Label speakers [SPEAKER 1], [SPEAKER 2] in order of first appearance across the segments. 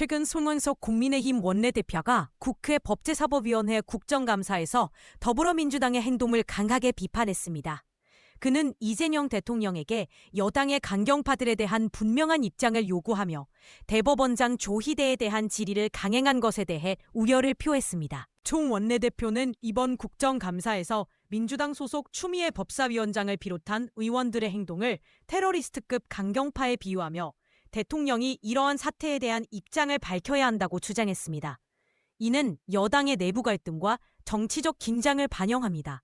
[SPEAKER 1] 최근 송원석 국민의힘 원내대표가 국회 법제사법위원회 국정감사에서 더불어민주당의 행동을 강하게 비판했습니다. 그는 이재명 대통령에게 여당의 강경파들에 대한 분명한 입장을 요구하며 대법원장 조희대에 대한 질의를 강행한 것에 대해 우려를 표했습니다. 총 원내대표는 이번 국정감사에서 민주당 소속 추미애 법사위원장을 비롯한 의원들의 행동을 테러리스트급 강경파에 비유하며 대통령이 이러한 사태에 대한 입장을 밝혀야 한다고 주장했습니다. 이는 여당의 내부 갈등과 정치적 긴장을 반영합니다.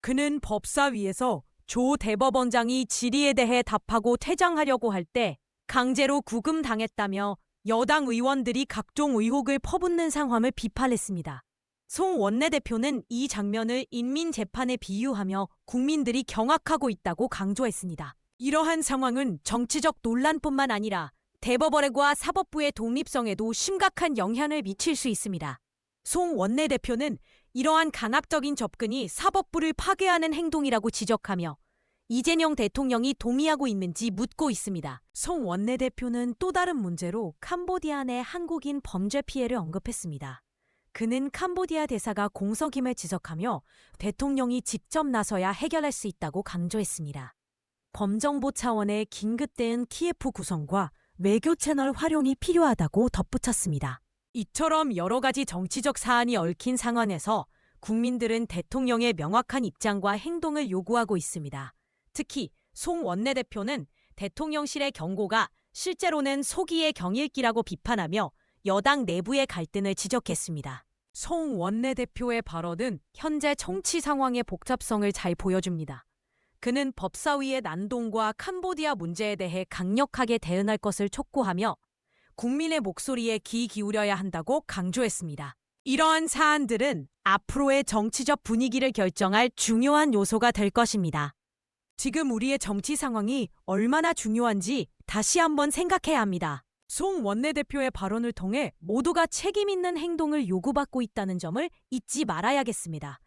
[SPEAKER 1] 그는 법사위에서 조 대법원장이 질의에 대해 답하고 퇴장하려고 할 때 강제로 구금당했다며 여당 의원들이 각종 의혹을 퍼붓는 상황을 비판했습니다. 송 원내대표는 이 장면을 인민재판에 비유하며 국민들이 경악하고 있다고 강조했습니다. 이러한 상황은 정치적 논란뿐만 아니라 대법원과 사법부의 독립성에도 심각한 영향을 미칠 수 있습니다. 송 원내대표는 이러한 강압적인 접근이 사법부를 파괴하는 행동이라고 지적하며 이재명 대통령이 동의하고 있는지 묻고 있습니다. 송 원내대표는 또 다른 문제로 캄보디아 내 한국인 범죄 피해를 언급했습니다. 그는 캄보디아 대사가 공석임을 지적하며 대통령이 직접 나서야 해결할 수 있다고 강조했습니다. 범정보 차원의 긴급 대응 TF 구성과 외교 채널 활용이 필요하다고 덧붙였습니다. 이처럼 여러 가지 정치적 사안이 얽힌 상황에서 국민들은 대통령의 명확한 입장과 행동을 요구하고 있습니다. 특히 송 원내대표는 대통령실의 경고가 실제로는 소기의 경일기라고 비판하며 여당 내부의 갈등을 지적했습니다. 송 원내대표의 발언은 현재 정치 상황의 복잡성을 잘 보여줍니다. 그는 법사위의 난동과 캄보디아 문제에 대해 강력하게 대응할 것을 촉구하며 국민의 목소리에 귀 기울여야 한다고 강조했습니다. 이러한 사안들은 앞으로의 정치적 분위기를 결정할 중요한 요소가 될 것입니다. 지금 우리의 정치 상황이 얼마나 중요한지 다시 한번 생각해야 합니다. 송 원내대표의 발언을 통해 모두가 책임 있는 행동을 요구받고 있다는 점을 잊지 말아야겠습니다.